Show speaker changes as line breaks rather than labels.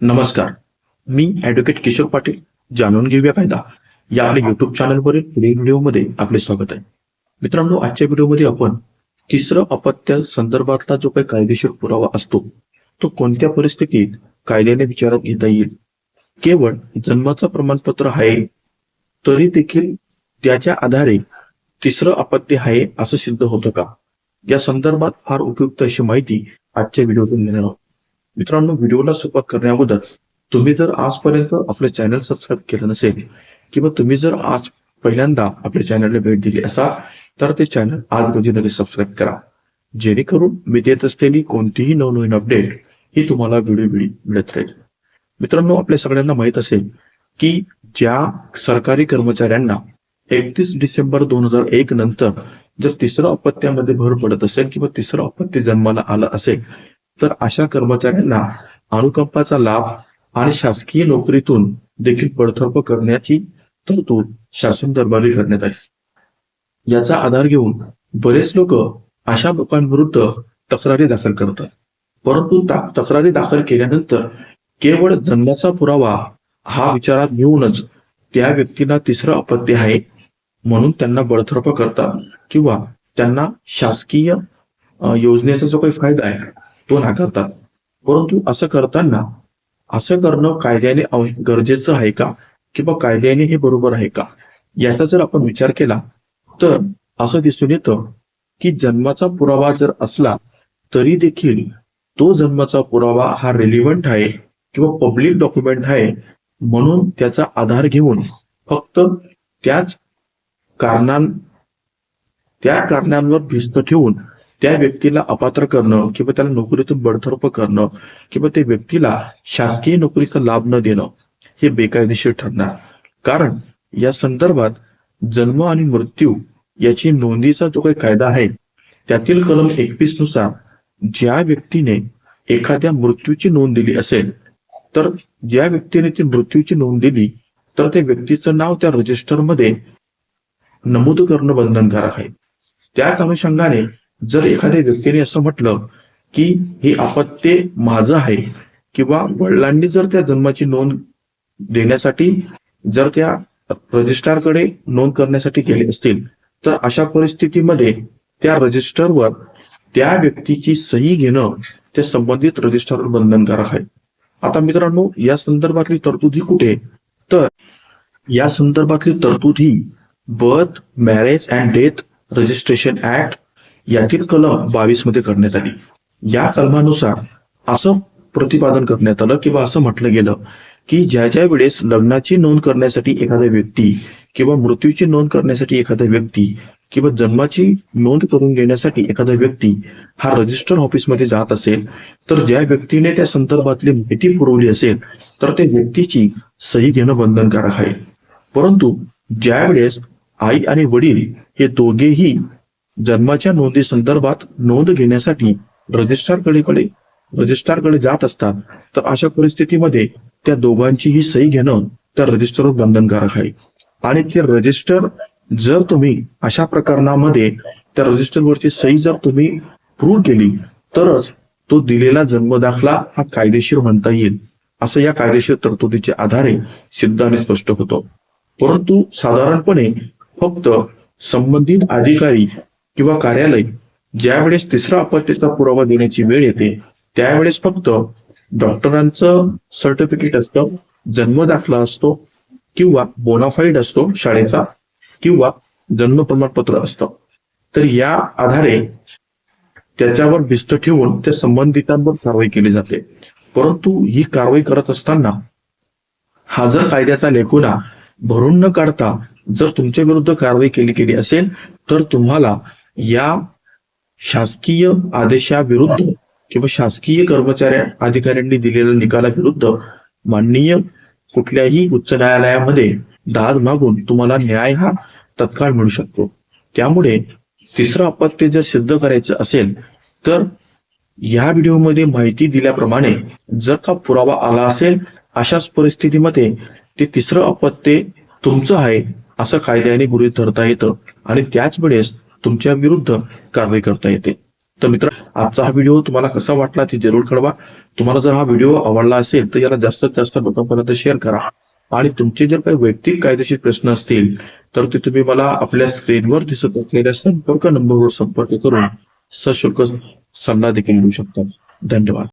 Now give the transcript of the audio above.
नमस्कार. मी ॲडव्होकेट किशोर पाटील जाणून घेऊया कायदा. या आपल्या युट्यूब चॅनलवरील पुढील व्हिडिओमध्ये आपले स्वागत आहे. मित्रांनो आजच्या व्हिडिओमध्ये आपण तिसरं अपत्य संदर्भातला जो काही कायदेशीर पुरावा असतो तो कोणत्या परिस्थितीत कायद्याने विचारात घेता येईल? केवळ जन्माचं प्रमाणपत्र आहे तरी देखील त्याच्या आधारे तिसरं अपत्य आहे असं सिद्ध होतं का? या संदर्भात फार उपयुक्त अशी माहिती आजच्या व्हिडिओतून मिळणार आहोत. मित्रांनो व्हिडिओला सुरुवात करण्याअगोदर तुम्ही जर आजपर्यंत आपलं चॅनल सबस्क्राईब केलं नसेल किंवा तुम्ही जर आज पहिल्यांदा आपल्या चॅनलला भेट दिली असाल तर ते चॅनल आज रोजी लगेच सबस्क्राईब करा. जेणेकरून मी देत असलेली कोणतीही नवनवीन अपडेट ही तुम्हाला व्हिडिओ मिळत राहील. मित्रांनो आपल्या सगळ्यांना माहीत असेल की ज्या सरकारी कर्मचाऱ्यांना एकतीस डिसेंबर दोन हजार एक नंतर जर तिसरं अपत्यामध्ये भर पडत असेल किंवा तिसरं अपत्य जन्माला आलं असेल तर अशा कर्मचाऱ्यांना अनुकंपाचा लाभ आणि शासकीय नोकरीतून देखील बडतर्फ करण्याची तरतूद शासन दरबारी करण्यात आली. याचा आधार घेऊन बरेच लोक अशा लोकांविरुद्ध तक्रारी दाखल करतात. परंतु तक्रारी दाखल केल्यानंतर केवळ जन्माचा पुरावा हा विचारात घेऊनच त्या व्यक्तीला तिसरं अपत्य आहे म्हणून त्यांना बडतर्फ करतात किंवा त्यांना शासकीय योजनेचा जो काही फायदा आहे तो नाकारतात. परंतु असं करताना असं करणं कायद्याने गरजेचं आहे का? किंवा कायद्याने हे बरोबर आहे का? याचा जर आपण विचार केला तर असं दिसून येतं की जन्माचा पुरावा जर असला तरी देखील तो जन्माचा पुरावा हा रेलिव्हंट आहे किंवा पब्लिक डॉक्युमेंट आहे म्हणून त्याचा आधार घेऊन फक्त त्याच कारणां त्या कारणांवर भिस्त ठेवून त्या व्यक्तीला अपात्र करणं किंवा त्याला नोकरीतून बडतर्फ करणं किंवा त्या व्यक्तीला शासकीय नोकरीचा लाभ न देणं हे बेकायदेशीर ठरणार. कारण या संदर्भात जन्म आणि मृत्यू याची नोंदीचा जो काही कायदा आहे त्यातील कलम एकवीसनुसार ज्या व्यक्तीने एखाद्या मृत्यूची नोंद दिली असेल तर ज्या व्यक्तीने ती मृत्यूची नोंद दिली तर त्या व्यक्तीचं नाव त्या रजिस्टरमध्ये नमूद करणं बंधनकारक आहे. त्याच अनुषंगाने जर एखाद्या व्यक्तीने असं म्हटलं की हे अपत्य माझं आहे किंवा वडिलांनी जर त्या जन्माची नोंद देण्यासाठी जर त्या रजिस्ट्रारकडे नोंद करण्यासाठी गेले असतील तर अशा परिस्थितीमध्ये त्या रजिस्टरवर त्या व्यक्तीची सही घेणं ते संबंधित रजिस्टरवर बंधनकारक आहे. आता मित्रांनो या संदर्भातली तरतूद ही कुठे? तर या संदर्भातली तरतूद ही birth marriage and death registration act यातील कलम बावीसमध्ये करण्यात आली. या कलमानुसार असं प्रतिपादन करण्यात आलं किंवा असं म्हटलं गेलं की ज्या ज्या वेळेस लग्नाची नोंद करण्यासाठी एखादा व्यक्ती किंवा मृत्यूची नोंद करण्यासाठी एखादा व्यक्ती किंवा जन्माची नोंद करून घेण्यासाठी एखादा व्यक्ती हा रजिस्टर ऑफिसमध्ये जात असेल तर ज्या व्यक्तीने त्या संदर्भातली माहिती पुरवली असेल तर त्या व्यक्तीची सही घेणं बंधनकारक आहे. परंतु ज्या वेळेस आई आणि वडील हे दोघेही जन्माच्या नोंदी संदर्भात नोंद घेण्यासाठी रजिस्ट्रारकडे कडे रजिस्ट्रारकडे जात असतात. तर अशा परिस्थितीमध्ये त्या दोघांचीही सही घेणं त्या रजिस्टरवर बंधनकारक आहे. आणि ते रजिस्टर जर तुम्ही अशा प्रकरणामध्ये त्या रजिस्टरवरची सही जर तुम्ही प्रूव्ह केली तरच तो दिलेला जन्मदाखला हा कायदेशीर म्हणता येईल. असं या कायदेशीर तरतुदीच्या आधारे सिद्धाने स्पष्ट होतं. परंतु साधारणपणे फक्त संबंधित अधिकारी किंवा कार्यालय ज्यावेळेस तिसरा अपत्याचा पुरावा देण्याची वेळ येते त्यावेळेस फक्त डॉक्टरांचं सर्टिफिकेट असतं जन्म दाखला असतो किंवा बोनाफाईड असतो शाळेचा किंवा जन्म प्रमाणपत्र असतं. तर या आधारे त्याच्यावर भिस्त ठेवून त्या संबंधितांवर कारवाई केली जाते. परंतु ही कारवाई करत असताना हा जर कायद्याचा लेखुना भरून न काढता जर तुमच्या विरुद्ध कारवाई केली गेली असेल तर तुम्हाला या शासकीय आदेशाविरुद्ध किंवा शासकीय कर्मचाऱ्या अधिकाऱ्यांनी दिलेल्या निकालाविरुद्ध माननीय कुठल्याही उच्च न्यायालयामध्ये दाद मागून तुम्हाला न्याय हा तत्काळ मिळू शकतो. त्यामुळे तिसरं अपत्य जर सिद्ध करायचं असेल तर या व्हिडिओमध्ये माहिती दिल्याप्रमाणे जर का पुरावा आला असेल अशाच परिस्थितीमध्ये ते तिसरं अपत्य तुमचं आहे असं कायद्याने गृहीत धरता येतं. आणि त्याच वेळेस तुमच्या विरुद्ध कारवाई करता येते. तर मित्र आजचा हा व्हिडिओ तुम्हाला कसा वाटला ते जरूर कळवा. तुम्हाला जर हा व्हिडिओ आवडला असेल तर याला जास्तीत जास्त लोकांपर्यंत शेअर करा. आणि तुमचे जर काही वैयक्तिक कायदेशीर प्रश्न असतील तर ते तुम्ही मला आपल्या स्क्रीनवर दिसत असलेल्या संपर्क नंबरवर संपर्क करून सशुल्क सल्ला देखील मिळू शकता. धन्यवाद.